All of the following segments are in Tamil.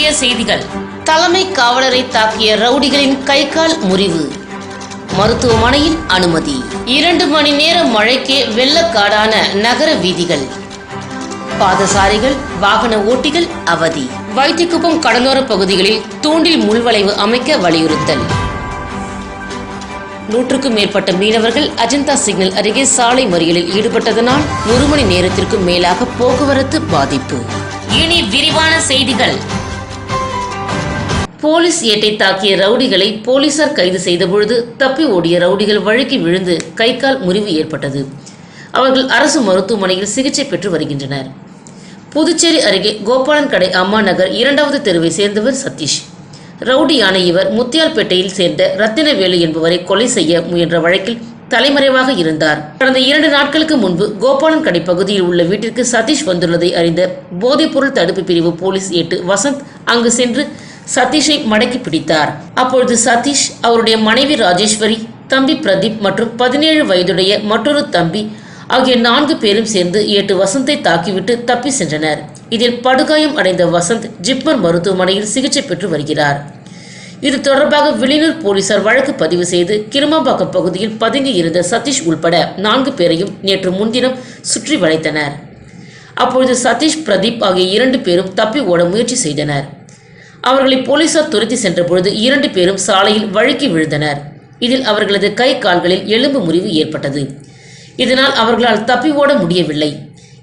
முக்கிய செய்திகள். தலைமை காவலரை தாக்கிய ரவுடிகளின் கை கால் முறிவு. மருத்துவமனையில் அனுமதி. இரண்டு மணி நேர மழைக்கே வெள்ளக்காடான நகர வீதிகள். பாதசாரிகள் வாகன ஓட்டிகள் அவதி. வைத்திக்குப்பம் கடலோர பகுதிகளில் தூண்டில் முள்வளைவு அமைக்க வலியுறுத்தல். நூற்றுக்கும் மேற்பட்ட மீனவர்கள் அஜந்தா சிக்னல் அருகே சாலை மறியலில் ஈடுபட்டதனால் ஒரு மணி நேரத்திற்கும் மேலாக போக்குவரத்து பாதிப்பு. இனி விரிவான செய்திகள். போலீஸ் ஏட்டை தாக்கிய ரவுடிகளை போலீசார் கைது செய்தபொழுது தப்பி ஓடிய ரவுடிகள் வழுக்கி விழுந்து கை கால் முறிவு ஏற்பட்டது. அவர்கள் அரசு மருத்துவமனையில் சிகிச்சை பெற்று வருகின்றனர். புதுச்சேரி அருகே கோபாலன் கடை அம்மா நகர் இரண்டாவது தெருவை சேர்ந்தவர் சதீஷ். ரவுடியான இவர் முத்தியால்பேட்டையில் சேர்ந்த ரத்தினவேலு என்பவரை கொலை செய்ய முயன்ற வழக்கில் தலைமறைவாக இருந்தார். கடந்த இரண்டு நாட்களுக்கு முன்பு கோபாலன் கடை பகுதியில் உள்ள வீட்டிற்கு சதீஷ் வந்துள்ளதை அறிந்த போதைப்பொருள் தடுப்பு பிரிவு போலீஸ் ஏட்டு வசந்த் அங்கு சென்று சதீஷை மடக்கி பிடித்தார். அப்பொழுது சதீஷ் அவருடைய மனைவி ராஜேஸ்வரி தம்பி பிரதீப் மற்றும் பதினேழு வயதுடைய மற்றொரு தம்பி ஆகிய நான்கு பேரும் சேர்ந்து ஏட்டு வசந்தை தாக்கிவிட்டு தப்பி சென்றனர். இதில் படுகாயம் அடைந்த வசந்த் ஜிப்மர் மருத்துவமனையில் சிகிச்சை பெற்று வருகிறார். இது தொடர்பாக வெளியூர் போலீசார் வழக்கு பதிவு செய்து கிருமாம்பாக்கம் பகுதியில் பதுங்கி இருந்த சதீஷ் உள்பட நான்கு பேரையும் நேற்று முன்தினம் சுற்றி வளைத்தனர். அப்பொழுது சதீஷ் பிரதீப் ஆகிய இரண்டு பேரும் தப்பி ஓட முயற்சி செய்தனர். அவர்களை போலீசார் துரத்தி சென்றபொழுது இரண்டு பேரும் சாலையில் வழுக்கி விழுந்தனர். இதில் அவர்களது கை கால்களில் எலும்பு முறிவு ஏற்பட்டது. இதனால் அவர்களால் தப்பி ஓட முடியவில்லை.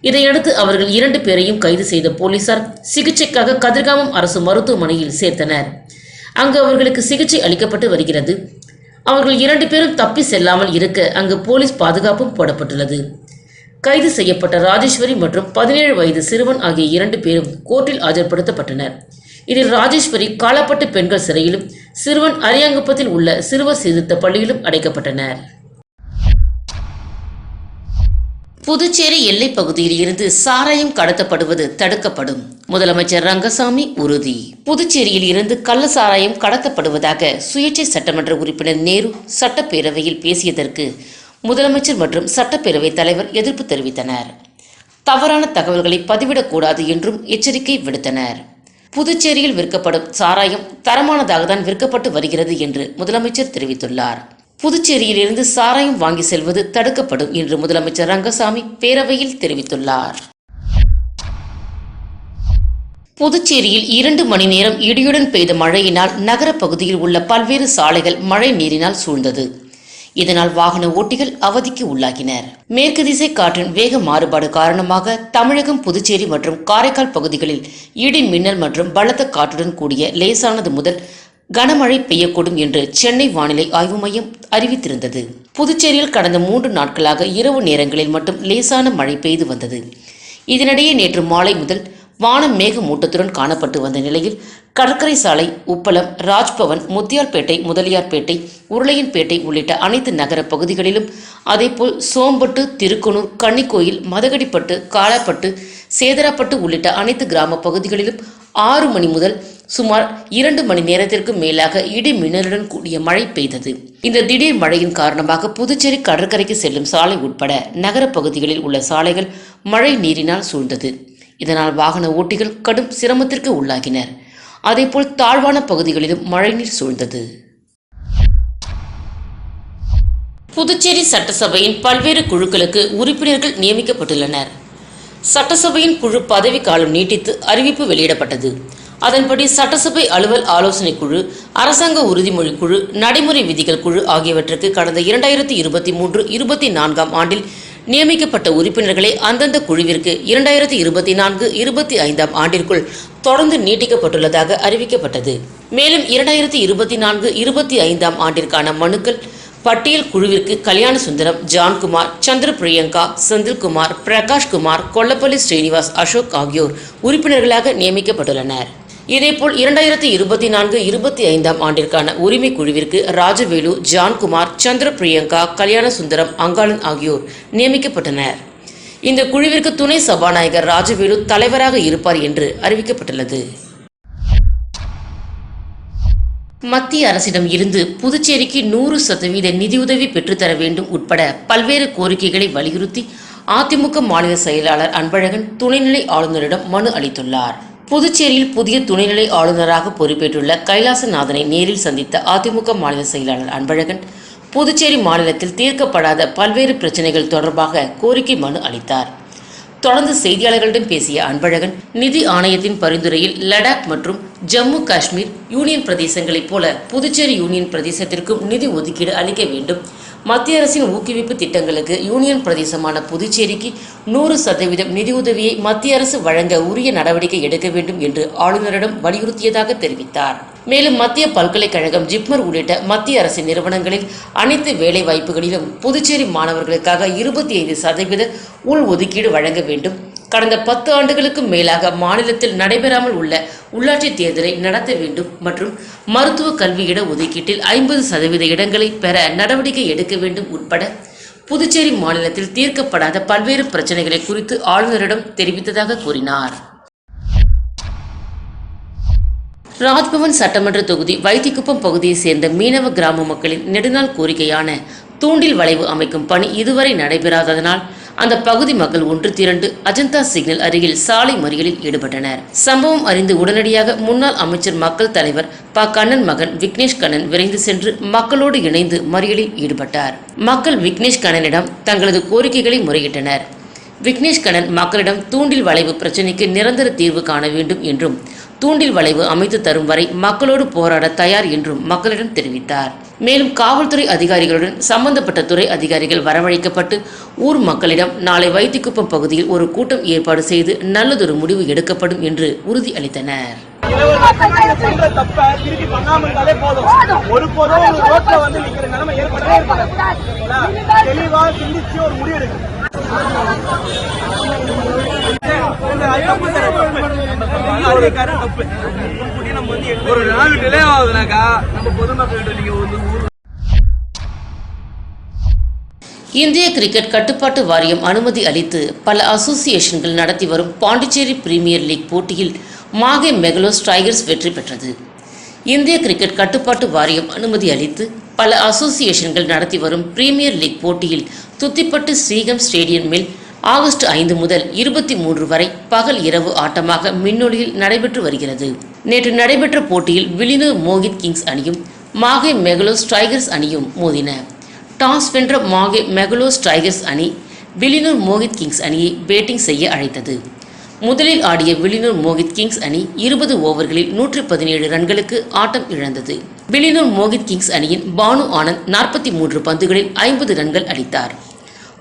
இதையடுத்து அவர்கள் இரண்டு பேரையும் கைது செய்த போலீசார் சிகிச்சைக்காக கதிர்காமம் அரசு மருத்துவமனையில் சேர்த்தனர். அங்கு அவர்களுக்கு சிகிச்சை அளிக்கப்பட்டு வருகிறது. அவர்கள் இரண்டு பேரும் தப்பி செல்லாமல் இருக்க அங்கு போலீஸ் பாதுகாப்பும் போடப்பட்டுள்ளது. கைது செய்யப்பட்ட ராஜேஸ்வரி மற்றும் பதினேழு வயது சிறுவன் ஆகிய இரண்டு பேரும் கோர்ட்டில் ஆஜர்படுத்தப்பட்டனர். இதில் ராஜேஸ்வரி காலப்பட்டு பெண்கள் சிறையிலும் சிறுவன் அரியாங்குப்பத்தில் உள்ள சிறுவர் சீர்திருத்த பள்ளியிலும் அடைக்கப்பட்டனர். புதுச்சேரி எல்லைப் பகுதியில் இருந்து சாராயம் கடத்தப்படுவது தடுக்கப்படும். முதலமைச்சர் ரங்கசாமி உறுதி. புதுச்சேரியில் இருந்து கள்ள சாராயம் கடத்தப்படுவதாக சுயேட்சை சட்டமன்ற உறுப்பினர் நேரு சட்டப்பேரவையில் பேசியதற்கு முதலமைச்சர் மற்றும் சட்டப்பேரவைத் தலைவர் எதிர்ப்பு தெரிவித்தனர். தவறான தகவல்களை பதிவிடக்கூடாது என்றும் எச்சரிக்கை விடுத்தனர். புதுச்சேரியில் விற்கப்படும் சாராயம் தரமானதாக தான் விற்கப்பட்டு வருகிறது என்று முதலமைச்சர் தெரிவித்துள்ளார். புதுச்சேரியிலிருந்து சாராயம் வாங்கி செல்வது தடுக்கப்படும் என்று முதலமைச்சர் ரங்கசாமி பேரவையில் தெரிவித்துள்ளார். புதுச்சேரியில் இரண்டு மணி நேரம் இடியுடன் பெய்த மழையினால் நகரப் பகுதியில் உள்ள பல்வேறு சாலைகள் மழை நீரினால் சூழ்ந்தது. இதனால் வாகன ஓட்டிகள் அவதிக்கு உள்ளாகினர். மேற்கு திசை காற்றின் வேக மாறுபாடு காரணமாக தமிழகம் புதுச்சேரி மற்றும் காரைக்கால் பகுதிகளில் இடி மின்னல் மற்றும் பலத்த காற்றுடன் கூடிய லேசானது முதல் கனமழை பெய்யக்கூடும் என்று சென்னை வானிலை ஆய்வு மையம் அறிவித்திருந்தது. புதுச்சேரியில் கடந்த மூன்று நாட்களாக இரவு நேரங்களில் மட்டும் லேசான மழை பெய்து வந்தது. இதனிடையே நேற்று மாலை முதல் வானம் மேகமூட்டத்துடன் காணப்பட்டு வந்த நிலையில் கடற்கரை சாலை உப்பளம் ராஜ்பவன் முத்தியால்பேட்டை முதலியார்பேட்டை உருளையன்பேட்டை உள்ளிட்ட அனைத்து நகர பகுதிகளிலும் அதேபோல் சோம்பட்டு திருக்குனூர் கன்னிக்கோயில் மதகடிப்பட்டு காலாப்பட்டு சேதராப்பட்டு உள்ளிட்ட அனைத்து கிராம பகுதிகளிலும் ஆறு மணி முதல் சுமார் இரண்டு மணி நேரத்திற்கு மேலாக இடி மின்னலுடன் கூடிய மழை பெய்தது. இந்த திடீர் மழையின் காரணமாக புதுச்சேரி கடற்கரைக்கு செல்லும் சாலை உட்பட நகர பகுதிகளில் உள்ள சாலைகள் மழை நீரினால் சூழ்ந்தது. இதனால் வாகன ஓட்டிகள் கடும் சிரமத்திற்கு உள்ளாகினர். அதேபோல் தாழ்வான பகுதிகளிலும் மழைநீர் சூழ்ந்தது. புதுச்சேரி சட்டசபையின் பல்வேறு குழுக்களுக்கு உறுப்பினர்கள் நியமிக்கப்பட்டுள்ளனர். சட்டசபையின் குழு பதவி காலம் நீட்டித்து அறிவிப்பு வெளியிடப்பட்டது. அதன்படி சட்டசபை அலுவல் ஆலோசனை குழு அரசாங்க உறுதிமொழி குழு நடைமுறை விதிகள் குழு ஆகியவற்றுக்கு கடந்த இரண்டாயிரத்தி இருபத்தி மூன்று இருபத்தி நான்காம் ஆண்டில் நியமிக்கப்பட்ட உறுப்பினர்களை அந்தந்த குழுவிற்கு இரண்டாயிரத்தி இருபத்தி நான்கு இருபத்தி ஐந்தாம் ஆண்டிற்குள் தொடர்ந்து நீட்டிக்கப்பட்டுள்ளதாக அறிவிக்கப்பட்டது. மேலும் இரண்டாயிரத்தி இருபத்தி நான்கு இருபத்தி ஐந்தாம் ஆண்டிற்கான மனுக்கள் பட்டியல் குழுவிற்கு கல்யாண சுந்தரம் ஜான்குமார் சந்திர பிரியங்கா செந்தில்குமார் பிரகாஷ்குமார் கொல்லப்பள்ளி ஸ்ரீனிவாஸ் அசோக் ஆகியோர் உறுப்பினர்களாக நியமிக்கப்பட்டுள்ளனர். இதேபோல் இரண்டாயிரத்தி இருபத்தி நான்கு இருபத்தி ஐந்தாம் ஆண்டிற்கான உரிமை குழுவிற்கு ராஜவேலு ஜான்குமார் சந்திர பிரியங்கா கல்யாண சுந்தரம் அங்காளன் ஆகியோர் நியமிக்கப்பட்டனர். இந்த குழுவிற்கு துணை சபாநாயகர் ராஜவேலு தலைவராக இருப்பார் என்று அறிவிக்கப்பட்டுள்ளது. மத்திய அரசிடம் இருந்து புதுச்சேரிக்கு நூறு சதவீத நிதியுதவி பெற்றுத்தர வேண்டும் உட்பட பல்வேறு கோரிக்கைகளை வலியுறுத்தி அதிமுக மாநில செயலாளர் அன்பழகன் துணைநிலை ஆளுநரிடம் மனு அளித்துள்ளார். புதுச்சேரியில் புதிய துணைநிலை ஆளுநராக பொறுப்பேற்றுள்ள கைலாசநாதனை நேரில் சந்தித்த அதிமுக மாநில செயலாளர் அன்பழகன் புதுச்சேரி மாநிலத்தில் தீர்க்கப்படாத பல்வேறு பிரச்சனைகள் தொடர்பாக கோரிக்கை மனு அளித்தார். தொடர்ந்து செய்தியாளர்களிடம் பேசிய அன்பழகன் நிதி ஆணையத்தின் பரிந்துரையில் லடாக் மற்றும் ஜம்மு காஷ்மீர் யூனியன் பிரதேசங்களைப் போல புதுச்சேரி யூனியன் பிரதேசத்திற்கும் நிதி ஒதுக்கீடு அளிக்க வேண்டும். மத்திய அரசின் ஊக்குவிப்பு திட்டங்களுக்கு யூனியன் பிரதேசமான புதுச்சேரிக்கு நூறு சதவீதம் நிதியுதவியை மத்திய அரசு வழங்க உரிய நடவடிக்கை எடுக்க வேண்டும் என்று ஆளுநரிடம் வலியுறுத்தியதாக தெரிவித்தார். மேலும் மத்திய பல்கலைக்கழகம் ஜிப்மர் உள்ளிட்ட மத்திய அரசின் நிறுவனங்களில் அனைத்து வேலை வாய்ப்புகளிலும் புதுச்சேரி மாணவர்களுக்காக இருபத்தி ஐந்து சதவீத உள் ஒதுக்கீடு வழங்க வேண்டும். கடந்த பத்து ஆண்டுகளுக்கு மேலாக மாநிலத்தில் நடைபெறாமல் உள்ள உள்ளாட்சி தேர்தலை நடத்த வேண்டும் மற்றும் மருத்துவ கல்வி இட ஒதுக்கீட்டில் ஐம்பது சதவீத இடங்களை பெற நடவடிக்கை எடுக்க வேண்டும் உட்பட புதுச்சேரி மாநிலத்தில் தீர்க்கப்படாத பல்வேறு பிரச்சனைகளை குறித்து ஆளுநரிடம் தெரிவித்ததாக கூறினார். ராஜ்பவன் சட்டமன்ற தொகுதி வைத்திக்குப்பம் பகுதியைச் சேர்ந்த மீனவ கிராம மக்களின் நெடுநாள் கோரிக்கையான தூண்டில் வளைவு அமைக்கும் பணி இதுவரை நடைபெறாததனால் அந்த பகுதி மக்கள் ஒன்று திரண்டு அஜந்தா சிக்னல் அருகில் சாலை மறியலில் ஈடுபட்டனர். சம்பவம் அறிந்து உடனடியாக முன்னாள் அமைச்சர் மக்கள் தலைவர் ப. கண்ணன் மகன் விக்னேஷ் கண்ணன் விரைந்து சென்று மக்களோடு இணைந்து மறியலில் ஈடுபட்டார். மக்கள் விக்னேஷ் கண்ணனிடம் தங்களது கோரிக்கைகளை முறையிட்டனர். விக்னேஷ் கண்ணன் மக்களிடம் தூண்டில் வளைவு பிரச்சினைக்கு நிரந்தர தீர்வு காண வேண்டும் என்றும் தூண்டில் வளைவு அமைத்து தரும் வரை மக்களோடு போராட தயார் என்றும் மக்களிடம் தெரிவித்தார். மேலும் காவல்துறை அதிகாரிகளுடன் சம்பந்தப்பட்ட துறை அதிகாரிகள் வரவழைக்கப்பட்டு ஊர் மக்களிடம் நாளை வைத்திக்குப்பம் பகுதியில் ஒரு கூட்டம் ஏற்பாடு செய்து நல்லதொரு முடிவு எடுக்கப்படும் என்று உறுதி அளித்தனர். தெளிவா சிந்திச்சு ஒரு முடிவு ஒரு நாள் டிலே ஆகுதுனாக்கா நம்ம பொதுமக்கள்கிட்ட நீங்க வந்து இந்திய கிரிக்கெட் கட்டுப்பாட்டு வாரியம் அனுமதி அளித்து பல அசோசியேஷன்கள் நடத்தி வரும் பாண்டிச்சேரி பிரீமியர் லீக் போட்டியில் மாகே மெகலோஸ் டைகர்ஸ் வெற்றி பெற்றது. இந்திய கிரிக்கெட் கட்டுப்பாட்டு வாரியம் அனுமதி அளித்து பல அசோசியேஷன்கள் நடத்தி வரும் பிரீமியர் லீக் போட்டியில் துத்திப்பட்டு ஸ்ரீகம் ஸ்டேடியமில் ஆகஸ்ட் ஐந்து முதல் இருபத்தி மூன்று வரை பகல் இரவு ஆட்டமாக மின்னொலியில் நடைபெற்று வருகிறது. நேற்று நடைபெற்ற போட்டியில் வில்லினூர் மோகித் கிங்ஸ் அணியும் மாகே மெகலோஸ் டைகர்ஸ் அணியும் மோதின. டாஸ் வென்ற மாகே மெகலோஸ் டைகர்ஸ் அணி வில்லினூர் மோகித் கிங்ஸ் அணியை பேட்டிங் செய்ய அழைத்தது. முதலில் ஆடிய வில்லினூர் மோகித் கிங்ஸ் அணி இருபது ஓவர்களில் நூற்றி பதினேழு ரன்களுக்கு ஆட்டம் இழந்தது. வில்லினூர் மோகித் கிங்ஸ் அணியின் பானு ஆனந்த் நாற்பத்தி மூன்று பந்துகளில் ஐம்பது ரன்கள் அடித்தார்.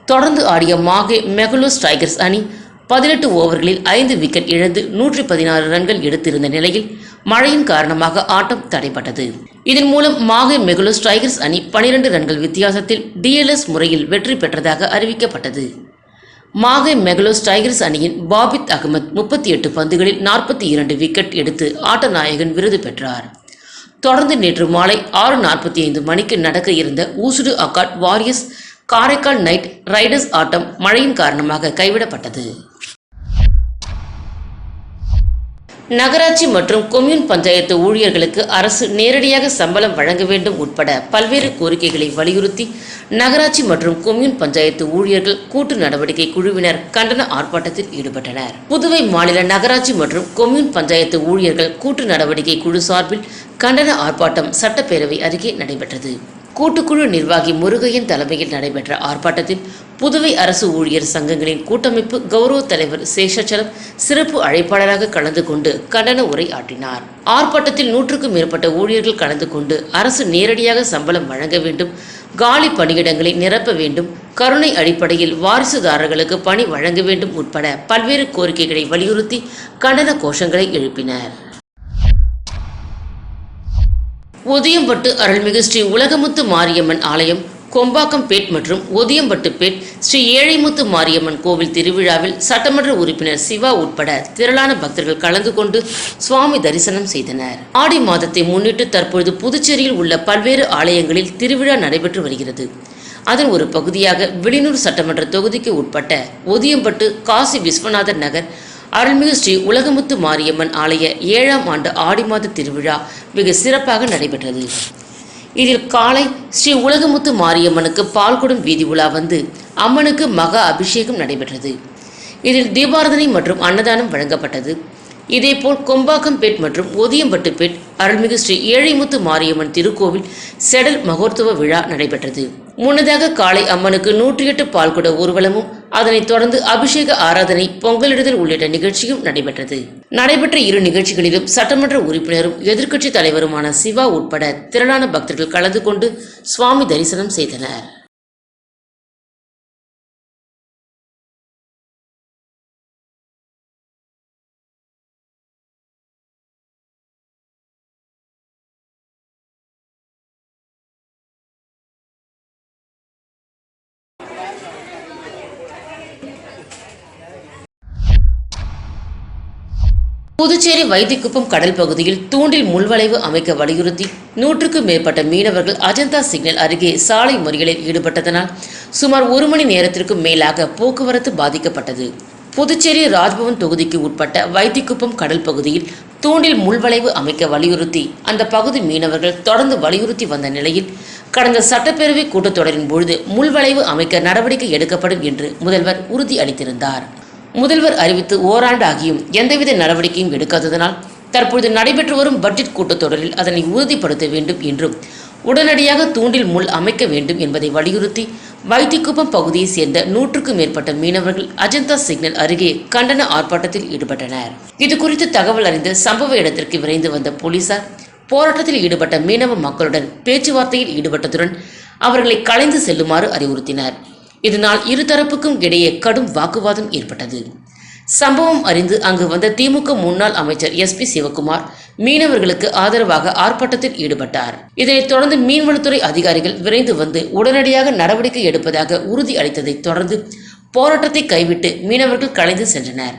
தொடர்ந்து ஆடிய மாகே மெகலோஸ் டைகர்ஸ் அணி பதினெட்டு ஓவர்களில் ஐந்து விக்கெட் இழந்து நூற்றி பதினாறு ரன்கள் எடுத்திருந்த நிலையில் மழையின் காரணமாக ஆட்டம் தடைப்பட்டது இதன் மூலம் மாகே மெகலோஸ் டைகர்ஸ் அணி பனிரெண்டு ரன்கள் வித்தியாசத்தில் டிஎல்எஸ் முறையில் வெற்றி பெற்றதாக அறிவிக்கப்பட்டது. மாகே மெகலோஸ் டைகர்ஸ் அணியின் பாபித் அகமத் முப்பத்தி எட்டு பந்துகளில் நாற்பத்தி இரண்டு விக்கெட் எடுத்து ஆட்ட நாயகன் விருது பெற்றார். தொடர்ந்து நேற்று மாலை ஆறு நாற்பத்தி ஐந்து மணிக்கு நடக்க இருந்த Oussudu accord warriors Karaikal knight riders ஆட்டம் மழையின் காரணமாக கைவிடப்பட்டது. நகராட்சி மற்றும் கொம்யூன் பஞ்சாயத்து ஊழியர்களுக்கு அரசு நேரடியாக சம்பளம் வழங்க வேண்டும் உட்பட பல்வேறு கோரிக்கைகளை வலியுறுத்தி நகராட்சி மற்றும் கொம்யூன் பஞ்சாயத்து ஊழியர்கள் கூட்டு நடவடிக்கை குழுவினர் கண்டன ஆர்ப்பாட்டத்தில் ஈடுபட்டனர். புதுவை மாநில நகராட்சி மற்றும் கொம்யூன் பஞ்சாயத்து ஊழியர்கள் கூட்டு நடவடிக்கை குழு சார்பில் கண்டன ஆர்ப்பாட்டம் சட்டப்பேரவை அருகே நடைபெற்றது. கூட்டுக்குழு நிர்வாகி முருகையன் தலைமையில் நடைபெற்ற ஆர்ப்பாட்டத்தில் புதுவை அரசு ஊழியர் சங்கங்களின் கூட்டமைப்பு கௌரவ தலைவர் சேஷாச்சலம் சிறப்பு அழைப்பாளராக கலந்து கொண்டு கண்டன உரை ஆற்றினார். ஆர்ப்பாட்டத்தில் நூற்றுக்கும் மேற்பட்ட ஊழியர்கள் கலந்து கொண்டு அரசு நேரடியாக சம்பளம் வழங்க வேண்டும் காலி பணியிடங்களை நிரப்ப வேண்டும் கருணை அடிப்படையில் வாரிசுதாரர்களுக்கு பணி வழங்க வேண்டும் உட்பட பல்வேறு கோரிக்கைகளை வலியுறுத்தி கண்டன கோஷங்களை எழுப்பினர். ஒதியம்பட்டு அருள்மிகு ஸ்ரீ உலகமுத்து மாரியம்மன் ஆலயம் கொம்பாக்கம்பேட் மற்றும் ஒதியம்பட்டுப்பேட் ஸ்ரீ ஏழைமுத்து மாரியம்மன் கோவில் திருவிழாவில் சட்டமன்ற உறுப்பினர் சிவா உட்பட திரளான பக்தர்கள் கலந்து கொண்டு சுவாமி தரிசனம் செய்தனர். ஆடி மாதத்தை முன்னிட்டு தற்பொழுது புதுச்சேரியில் உள்ள பல்வேறு ஆலயங்களில் திருவிழா நடைபெற்று வருகிறது. அதன் ஒரு பகுதியாக வெளியூர் சட்டமன்ற தொகுதிக்கு உட்பட்ட ஒதியம்பட்டு காசி விஸ்வநாதர் நகர் அருள்மிகு ஸ்ரீ உலகமுத்து மாரியம்மன் ஆலய ஏழாம் ஆண்டு ஆடி மாத திருவிழா மிக சிறப்பாக நடைபெற்றது. இதில் காலை ஸ்ரீ உலகமுத்து மாரியம்மனுக்கு பால்குடம் வீதி உலா வந்து அம்மனுக்கு மகா அபிஷேகம் நடைபெற்றது. இதில் தீபாரதனை மற்றும் அன்னதானம் வழங்கப்பட்டது. இதேபோல் கொம்பாக்கம்பேட் மற்றும் ஒதியம்பட்டுப்பேட் அருள்மிகு ஸ்ரீ ஏழைமுத்து மாரியம்மன் திருக்கோவில் செடல் மகோத்சவ விழா நடைபெற்றது. முன்னதாக காலை அம்மனுக்கு நூற்றி எட்டு பால்குட ஊர்வலமும் அதனைத் தொடர்ந்து அபிஷேக ஆராதனை பொங்கலிடுதல் உள்ளிட்ட நிகழ்ச்சியும் நடைபெற்றது. நடைபெற்ற இரு நிகழ்ச்சிகளிலும் சட்டமன்ற உறுப்பினரும் எதிர்க்கட்சி தலைவருமான சிவா உட்பட திரளான பக்தர்கள் கலந்து கொண்டு சுவாமி தரிசனம் செய்தனர். புதுச்சேரி வைத்திக்குப்பம் கடல் பகுதியில் தூண்டில் முள்வளைவு அமைக்க வலியுறுத்தி நூற்றுக்கும் மேற்பட்ட மீனவர்கள் அஜந்தா சிக்னல் அருகே சாலை மறியலில் ஈடுபட்டதனால் சுமார் ஒரு மணி நேரத்திற்கும் மேலாக போக்குவரத்து பாதிக்கப்பட்டது. புதுச்சேரி ராஜ்பவன் தொகுதிக்கு உட்பட்ட வைத்திக்குப்பம் கடல் பகுதியில் தூண்டில் முள்வளைவு அமைக்க வலியுறுத்தி அந்த பகுதி மீனவர்கள் தொடர்ந்து வலியுறுத்தி வந்த நிலையில் கடந்த சட்டப்பேரவை கூட்டத்தொடரின் பொழுது முள்வளைவு அமைக்க நடவடிக்கை எடுக்கப்படும் என்று முதல்வர் உறுதி அளித்திருந்தார். முதல்வர் அறிவித்து ஓராண்டு ஆகியும் எந்தவித நடவடிக்கையும் எடுக்காததனால் தற்பொழுது நடைபெற்று வரும் பட்ஜெட் கூட்டத்தொடரில் அதனை உறுதிப்படுத்த வேண்டும் என்றும் உடனடியாக தூண்டில் முள் அமைக்க வேண்டும் என்பதை வலியுறுத்தி வைத்திக்குப்பம் பகுதியைச் சேர்ந்த நூற்றுக்கும் மேற்பட்ட மீனவர்கள் அஜந்தா சிக்னல் அருகே கண்டன ஆர்ப்பாட்டத்தில் ஈடுபட்டனர். இதுகுறித்து தகவல் அறிந்து சம்பவ இடத்திற்கு விரைந்து வந்த போலீசார் போராட்டத்தில் ஈடுபட்ட மீனவ மக்களுடன் பேச்சுவார்த்தையில் ஈடுபட்டதுடன் அவர்களை கலைந்து செல்லுமாறு அறிவுறுத்தினர். இதனால் இருதரப்புக்கும் இடையே கடும் வாக்குவாதம் ஏற்பட்டது. சம்பவம் அறிந்து அங்கு வந்த திமுக முன்னாள் அமைச்சர் எஸ் பி சிவகுமார் மீனவர்களுக்கு ஆதரவாக ஆர்ப்பாட்டத்தில் ஈடுபட்டார். இதனைத் தொடர்ந்து மீன்வளத்துறை அதிகாரிகள் விரைந்து வந்து உடனடியாக நடவடிக்கை எடுப்பதாக உறுதி அளித்ததைத் தொடர்ந்து போராட்டத்தை கைவிட்டு மீனவர்கள் கலைந்து சென்றனர்.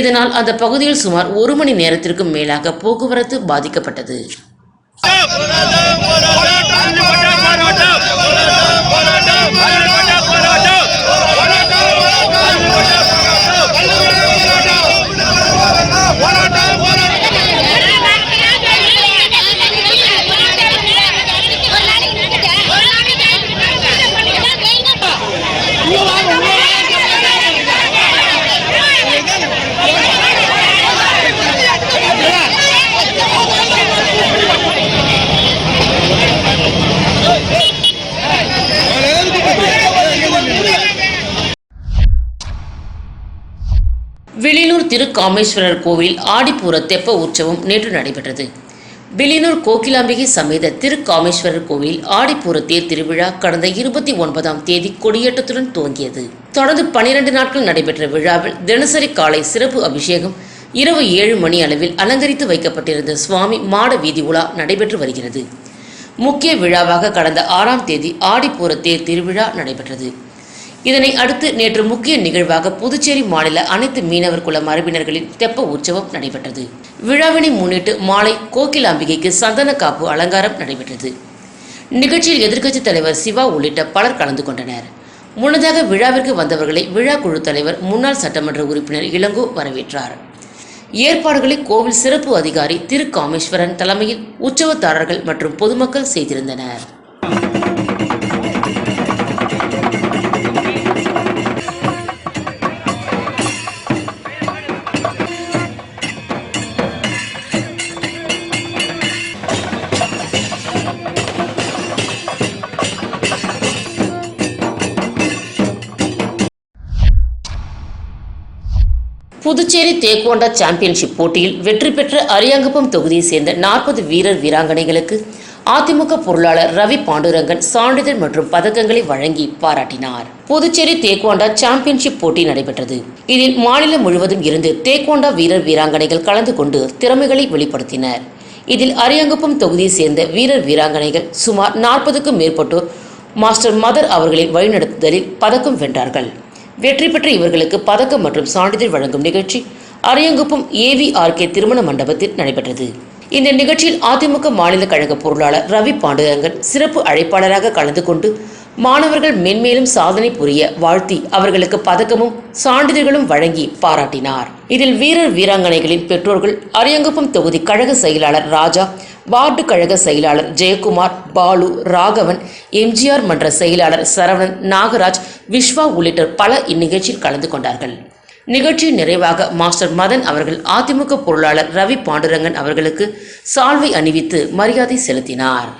இதனால் அந்த பகுதியில் சுமார் ஒரு மணி நேரத்திற்கும் மேலாக போக்குவரத்து பாதிக்கப்பட்டது. ராமேஸ்வரர் காமேஸ்வரர் கோவில் ஆடிப்பூர தெப்ப உற்சவம் நேற்று நடைபெற்றது. வில்லியனூர் கோகிலாம்பிகை சமேத திருக்காமேஸ்வரர் கோவில் ஆடிப்பூர தேர் திருவிழா கடந்த இருபத்தி ஒன்பதாம் தேதி கொடியேற்றத்துடன் துவங்கியது. தொடர்ந்து பனிரெண்டு நாட்கள் நடைபெற்ற விழாவில் தினசரி காலை சிறப்பு அபிஷேகம் இரவு ஏழு மணி அளவில் அலங்கரித்து வைக்கப்பட்டிருந்த சுவாமி மாட வீதி உலா நடைபெற்று வருகிறது. முக்கிய விழாவாக கடந்த ஆறாம் தேதி ஆடிப்பூர தேர் திருவிழா நடைபெற்றது. இதனை அடுத்து நேற்று முக்கிய நிகழ்வாக புதுச்சேரி மாநில அனைத்து மீனவர் குல மரபினர்களின் தெப்ப உற்சவம் நடைபெற்றது. விழாவினை முன்னிட்டு மாலை கோகிலாம்பிகைக்கு சந்தன காப்பு அலங்காரம் நடைபெற்றது. நிகழ்ச்சியில் எதிர்க்கட்சித் தலைவர் சிவா உள்ளிட்ட பலர் கலந்து கொண்டனர். முன்னதாக விழாவிற்கு வந்தவர்களை விழா குழு தலைவர் முன்னாள் சட்டமன்ற உறுப்பினர் இளங்கோ வரவேற்றார். ஏற்பாடுகளை கோவில் சிறப்பு அதிகாரி திரு காமேஸ்வரன் தலைமையில் உற்சவத்தாரர்கள் மற்றும் பொதுமக்கள் செய்திருந்தனர். புதுச்சேரி தேக்குவாண்டா சாம்பியன்ஷிப் போட்டியில் வெற்றி பெற்ற அரியாங்குப்பம் தொகுதியை சேர்ந்த நாற்பது வீரர் வீராங்கனைகளுக்கு அதிமுக பொருளாளர் ரவி பாண்டுரங்கன் சான்றிதழ் மற்றும் பதக்கங்களை வழங்கி பாராட்டினார். புதுச்சேரி தேக்குவாண்டா சாம்பியன்ஷிப் போட்டி நடைபெற்றது. இதில் மாநிலம் முழுவதும் இருந்து தேக்குவாண்டா வீரர் வீராங்கனைகள் கலந்து கொண்டு திறமைகளை வெளிப்படுத்தினர். இதில் அரியாங்குப்பம் தொகுதியை சேர்ந்த வீரர் வீராங்கனைகள் சுமார் நாற்பதுக்கும் மேற்பட்டோர் மாஸ்டர் மதர் அவர்களின் வழிநடத்துதலில் பதக்கம் வென்றார்கள். வெற்றி பெற்ற இவர்களுக்கு பதக்கம் மற்றும் சான்றிதழ் வழங்கும் நிகழ்ச்சி அரியங்குப்பம் ஏவிஆர்கே திருமண மண்டபத்தில் நடைபெற்றது. இந்த நிகழ்ச்சியில் அதிமுக மாநில கழக பொருளாளர் ரவி பாண்டுரங்கன் சிறப்பு அழைப்பாளராக கலந்து கொண்டு மாணவர்கள் மென்மேலும் சாதனை புரிய வாழ்த்தி அவர்களுக்கு பதக்கமும் சான்றிதழ்களும் வழங்கி பாராட்டினார். இதில் வீரர் வீராங்கனைகளின் பெற்றோர்கள் அரியங்குப்பம் தொகுதி கழக செயலாளர் ராஜா வார்டு கழக செயலாளர் ஜெயக்குமார் பாலு ராகவன் எம்ஜிஆர் மன்ற செயலாளர் சரவணன் நாகராஜ் விஸ்வா உள்ளிட்டோர் பல இந்நிகழ்ச்சியில் கலந்து கொண்டார்கள். நிகழ்ச்சியின் நிறைவாக மாஸ்டர் மதன் அவர்கள் அதிமுக பொருளாளர் ரவி பாண்டுரங்கன் அவர்களுக்கு சால்வை அணிவித்து மரியாதை செலுத்தினார்.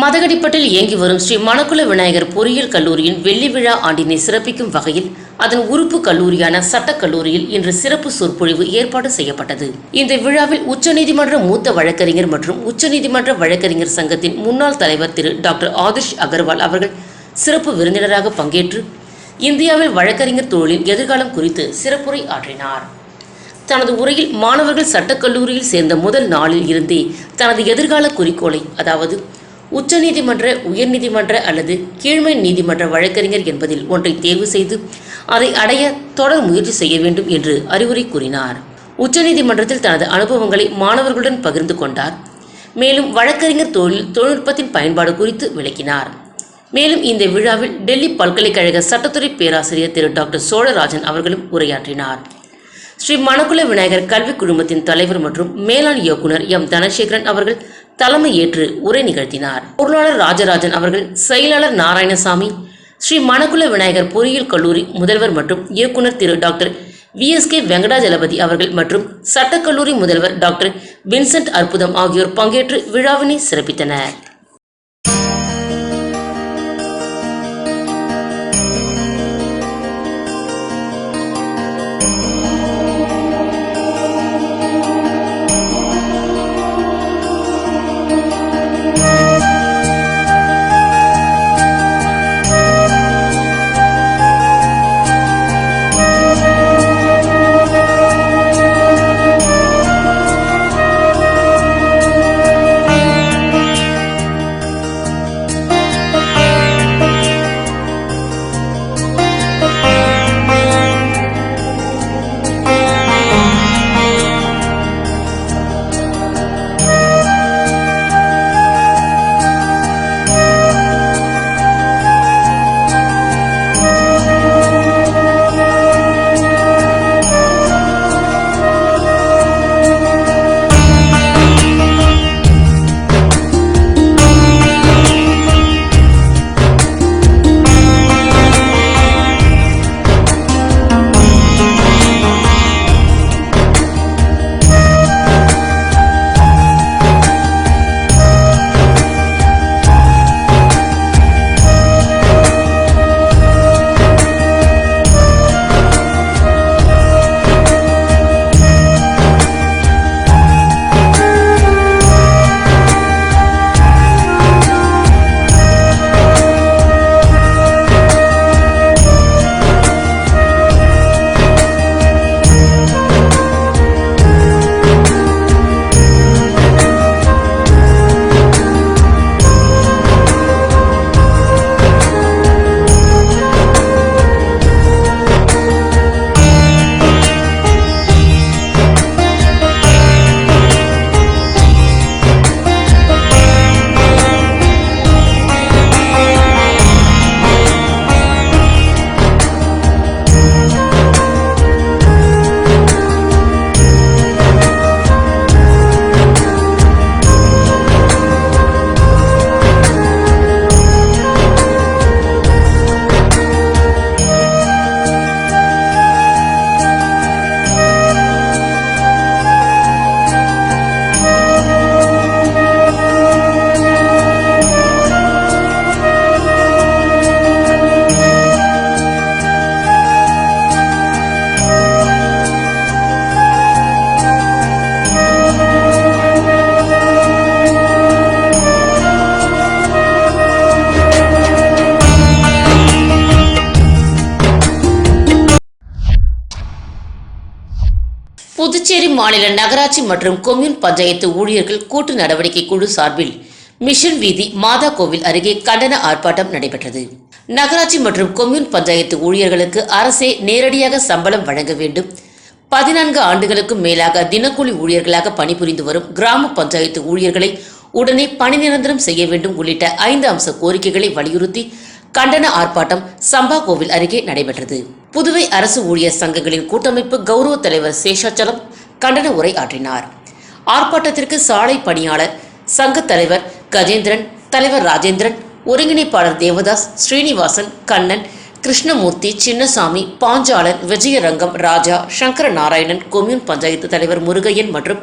மதகடிப்பட்டில் இயங்கி வரும் ஸ்ரீ மணக்குல விநாயகர் பொறியியல் கல்லூரியின் வெள்ளி விழா ஆண்டினை சிறப்பிக்கும் வகையில் அதன் உறுப்பு கல்லூரியான சட்டக் கல்லூரியில் இன்று சிறப்பு சொற்பொழிவு ஏற்பாடு செய்யப்பட்டது. இந்த விழாவில் உச்சநீதிமன்ற மூத்த வழக்கறிஞர் மற்றும் உச்சநீதிமன்ற வழக்கறிஞர் சங்கத்தின் முன்னாள் தலைவர் திரு டாக்டர் ஆதிஷ் அகர்வால் அவர்கள் சிறப்பு விருந்தினராக பங்கேற்று இந்தியாவில் வழக்கறிஞர் தொழிலின் எதிர்காலம் குறித்து சிறப்புரை ஆற்றினார். தனது உரையில் மாணவர்கள் சட்டக்கல்லூரியில் சேர்ந்த முதல் நாளில் இருந்தே தனது எதிர்கால குறிக்கோளை அதாவது உச்சநீதிமன்ற உயர்நீதிமன்ற அல்லது கீழ்மை நீதிமன்ற வழக்கறிஞர் என்பதில் ஒன்றை தேர்வு செய்து அதை அடைய தொடர் முயற்சி செய்ய வேண்டும் என்று அறிவுரை கூறினார். உச்சநீதிமன்றத்தில் தனது அனுபவங்களை மாணவர்களுடன் பகிர்ந்து கொண்டார். மேலும் வழக்கறிஞர் தொழில் தொழில்நுட்பத்தின் பயன்பாடு குறித்து விளக்கினார். மேலும் இந்த விழாவில் டெல்லி பல்கலைக்கழக சட்டத்துறை பேராசிரியர் திரு டாக்டர் சோழராஜன் அவர்களும் உரையாற்றினார். ஸ்ரீ மணக்குல விநாயகர் கல்விக் குழுமத்தின் தலைவர் மற்றும் மேலாண் இயக்குனர் எம் தனசேகரன் அவர்கள் தலைமை ஏற்று உரை நிகழ்த்தினார். பொருளாளர் ராஜராஜன் அவர்கள் செயலாளர் நாராயணசாமி ஸ்ரீ மணக்குல விநாயகர் பொறியியல் கல்லூரி முதல்வர் மற்றும் இயக்குனர் திரு டாக்டர் விஎஸ்கே வெங்கடாஜலபதி அவர்கள் மற்றும் சட்டக்கல்லூரி முதல்வர் டாக்டர் வின்சென்ட் அற்புதம் ஆகியோர் பங்கேற்று விழாவினை சிறப்பித்தனர். மாநில நகராட்சி மற்றும் கொம்யூன் பஞ்சாயத்து ஊழியர்கள் கூட்டு நடவடிக்கை குழு சார்பில் மிஷன் வீதி மாதா கோவில் அருகே கண்டன ஆர்ப்பாட்டம் நடைபெற்றது. நகராட்சி மற்றும் கொம்யூன் பஞ்சாயத்து ஊழியர்களுக்கு அரசே நேரடியாக சம்பளம் வழங்க வேண்டும். பதினான்கு ஆண்டுகளுக்கும் மேலாக தினக்கூலி ஊழியர்களாக பணிபுரிந்து வரும் கிராம பஞ்சாயத்து ஊழியர்களை உடனே பணி நிரந்தரம் செய்ய வேண்டும் உள்ளிட்ட ஐந்து அம்ச கோரிக்கைகளை வலியுறுத்தி கண்டன ஆர்ப்பாட்டம் சம்பா கோவில் அருகே நடைபெற்றது. புதுவை அரசு ஊழியர் சங்கங்களின் கூட்டமைப்பு கௌரவ தலைவர் சேஷாச்சலம் கண்டன உரை ஆற்றினார். ஆர்ப்பாட்டத்திற்கு சாலை பணியாளர் சங்க தலைவர் கஜேந்திரன் தலைவர் ராஜேந்திரன் ஒருங்கிணைப்பாளர் தேவதாஸ் ஸ்ரீனிவாசன் கண்ணன் கிருஷ்ணமூர்த்தி சின்னசாமி பாஞ்சாளர் விஜயரங்கம் ராஜா சங்கர நாராயணன் கொம்யூன் பஞ்சாயத்து தலைவர் முருகையன் மற்றும்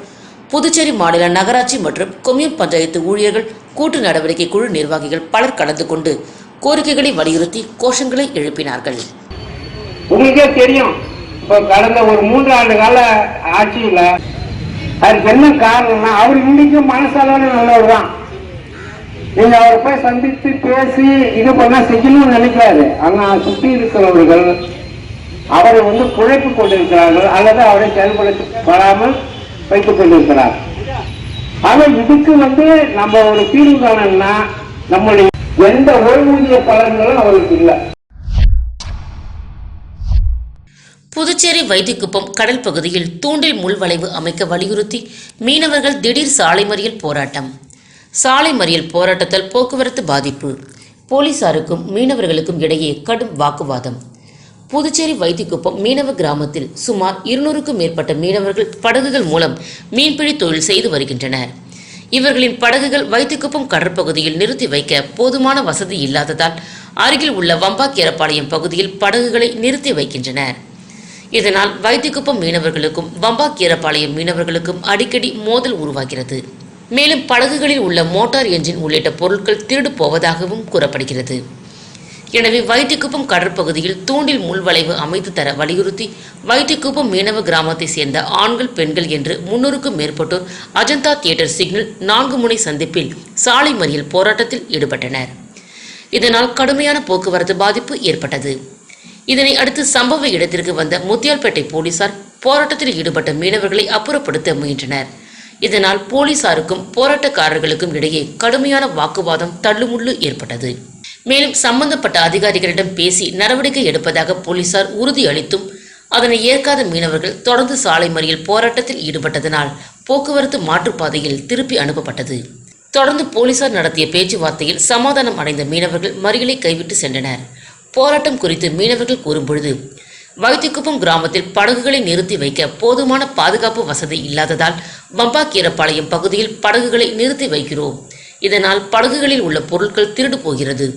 புதுச்சேரி மாநில நகராட்சி மற்றும் கொம்யூன் பஞ்சாயத்து ஊழியர்கள் கூட்டு நடவடிக்கை குழு நிர்வாகிகள் பலர் கலந்து கொண்டு கோரிக்கைகளை வலியுறுத்தி கோஷங்களை எழுப்பினார்கள். உங்களுக்கே தெரியும். இப்போ கடந்த ஒரு மூன்று ஆண்டு கால ஆட்சியில அதுக்கு என்ன காரணம்னா அவர் இன்னைக்கும் மனசளவில் நல்லவர் தான். நீங்க அவரை போய் சந்தித்து பேசி இது பண்ணா செய்யணும்னு நினைக்காது. ஆனா சுற்றி இருக்கிறவர்கள் அவரை வந்து குழைப்பு கொண்டிருக்கிறார்கள் அல்லது அவரை செயல்படுத்தப்படாமல் வைத்துக் கொண்டிருக்கிறார். ஆனா இதுக்கு வந்து நம்ம ஒரு தீர்வு காணணும்னா நம்முடைய எந்த ஓய்வூதிய பலன்களும் அவருக்கு இல்லை. புதுச்சேரி வைத்திக்குப்பம் கடல் பகுதியில் தூண்டில் முள்வளைவு அமைக்க வலியுறுத்தி மீனவர்கள் திடீர் சாலை மறியல் போராட்டம். சாலை மறியல் போராட்டத்தால் போக்குவரத்து பாதிப்பு. போலீசாருக்கும் மீனவர்களுக்கும் இடையே கடும் வாக்குவாதம். புதுச்சேரி வைத்திக்குப்பம் மீனவ கிராமத்தில் சுமார் இருநூறுக்கும் மேற்பட்ட மீனவர்கள் படகுகள் மூலம் மீன்பிடி தொழில் செய்து வருகின்றனர். இவர்களின் படகுகள் வைத்திக்குப்பம் கடற்பகுதியில் நிறுத்தி வைக்க போதுமான வசதி இல்லாததால் அருகில் உள்ள வம்பாக்கேரப்பாளையம் பகுதியில் படகுகளை நிறுத்தி வைக்கின்றனர். இதனால் வைத்திக்குப்பம் மீனவர்களுக்கும் வம்பாக்கீரப்பாளையம் மீனவர்களுக்கும் அடிக்கடி மோதல் உருவாகிறது. மேலும் படகுகளில் உள்ள மோட்டார் என்ஜின் உள்ளிட்ட பொருட்கள் திருடு போவதாகவும் கூறப்படுகிறது. எனவே வைத்திக்குப்பம் கடற்பகுதியில் தூண்டில் முள்வளைவு அமைத்து தர வலியுறுத்தி வைத்திக்குப்பம் மீனவ கிராமத்தை சேர்ந்த ஆண்கள் பெண்கள் என்று முன்னூறுக்கும் மேற்பட்டோர் அஜந்தா தியேட்டர் சிக்னல் நான்கு முனை சந்திப்பில் சாலை மறியல் போராட்டத்தில் ஈடுபட்டனர். இதனால் கடுமையான போக்குவரத்து பாதிப்பு ஏற்பட்டது. இதனை அடுத்து சம்பவ இடத்திற்கு வந்த முத்தியால்பேட்டை போலீசார் போராட்டத்தில் ஈடுபட்ட மீனவர்களை அப்புறப்படுத்த முயன்றனர். இதனால் போலீசாருக்கும் போராட்டக்காரர்களுக்கும் இடையே கடுமையான வாக்குவாதம் தள்ளுமுள்ளு ஏற்பட்டது. மேலும் சம்பந்தப்பட்ட அதிகாரிகளிடம் பேசி நடவடிக்கை எடுப்பதாக போலீசார் உறுதி அளித்தும் அதனை ஏற்காத மீனவர்கள் தொடர்ந்து சாலை மறியல் போராட்டத்தில் ஈடுபட்டதனால் போக்குவரத்து மாற்றுப்பாதையில் திருப்பி அனுப்பப்பட்டது. தொடர்ந்து போலீசார் நடத்திய பேச்சுவார்த்தையில் சமாதானம் அடைந்த மீனவர்கள் மறியலை கைவிட்டு சென்றனர். போராட்டம் குறித்து மீனவர்கள் கூறும்பொழுது வைத்திக்குப்பம் கிராமத்தில் படகுகளை நிறுத்தி வைக்க போதுமான பாதுகாப்பு வசதி இல்லாததால் வம்பாக்கீரப்பாளையம் பகுதியில் படகுகளை நிறுத்தி வைக்கிறோம். இதனால் படகுகளில் உள்ள பொருட்கள் திருடு போகிறது.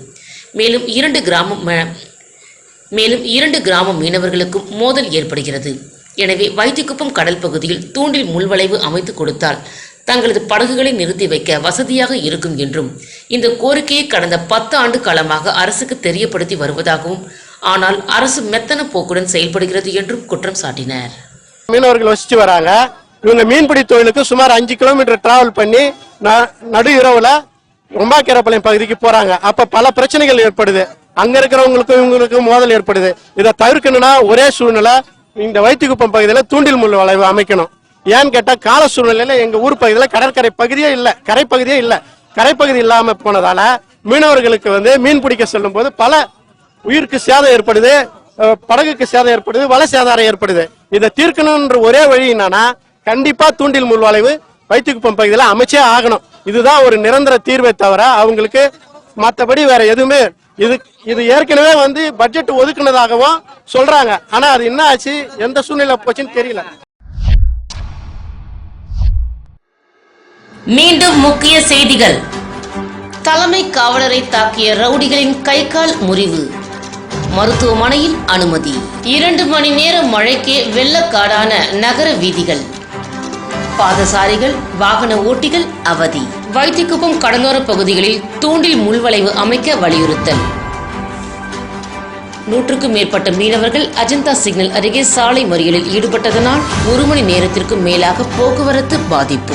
மேலும் இரண்டு கிராமம் மேலும் இரண்டு கிராம மீனவர்களுக்கும் மோதல் ஏற்படுகிறது. எனவே வைத்திக்குப்பம் கடல் பகுதியில் தூண்டில் முள்வளைவு அமைத்து கொடுத்தால் தங்களது படகுகளை நிறுத்தி வைக்க வசதியாக இருக்கும் என்றும் இந்த கோரிக்கையை கடந்த பத்து ஆண்டு காலமாக அரசுக்கு தெரியப்படுத்தி வருவதாகவும் ஆனால் அரசு மெத்தன போக்குடன் செயல்படுகிறது என்றும் குற்றம் சாட்டினர். மீனவர்கள் வசித்து வராங்க. இவங்க மீன்பிடி தொழிலுக்கு சுமார் அஞ்சு கிலோமீட்டர் டிராவல் பண்ணி ந- நடு இரவுல ரொம்பாக்கேரப்பாளையம் பகுதிக்கு போறாங்க. அப்ப பல பிரச்சனைகள் ஏற்படுது. அங்க இருக்கிறவங்களுக்கும் இவங்களுக்கும் மோதல் ஏற்படுது. இதை தவிர்க்கணும்னா ஒரே சூழ்நிலை இந்த வைத்திக்குப்பம் பகுதியில தூண்டில் முள் வளைவு அமைக்கணும். ஏன்னு கேட்டா கால சூழ்நிலையில எங்க ஊர் பகுதியில கடற்கரை பகுதியே இல்ல. கரைப்பகுதியே இல்ல. கரைப்பகுதி இல்லாம போனதால மீனவர்களுக்கு வந்து மீன் பிடிக்க செல்லும் போது பல உயிருக்கு சேதம் ஏற்படுது படகுக்கு சேதம் ஏற்படுது வலை சேதாரம் ஏற்படுது. இதை தீர்க்கணும்ன்ற ஒரே வழி என்னன்னா கண்டிப்பா தூண்டில் முள்வளைவு வைத்திக்குப்பம் பகுதியில் அமைச்சே ஆகணும். இதுதான் ஒரு நிரந்தர தீர்வை தவிர அவங்களுக்கு மற்றபடி வேற எதுவுமே இது இது ஏற்கனவே வந்து பட்ஜெட் ஒதுக்குனதாகவும் சொல்றாங்க. ஆனா அது என்ன ஆச்சு? எந்த சூழ்நிலை போச்சுன்னு தெரியல. மீண்டும் முக்கிய செய்திகள். தலைமை காவலரை தாக்கிய ரவுடிகளின் கை கால் முறிவு. மருத்துவமனையில் அனுமதி. இரண்டு மணி நேர மழைக்கே வெள்ளக்காடான நகர வீதிகள். பாதசாரிகள் வாகன ஓட்டிகள் அவதி. வைத்திக்குப்பம் கடலோர பகுதிகளில் தூண்டில் முள்வளைவு அமைக்க வலியுறுத்தல். நூற்றுக்கும் மேற்பட்ட மீனவர்கள் அஜந்தா சிக்னல் அருகே சாலை மறியலில் ஈடுபட்டதனால் ஒரு மணி நேரத்திற்கும் மேலாக போக்குவரத்து பாதிப்பு.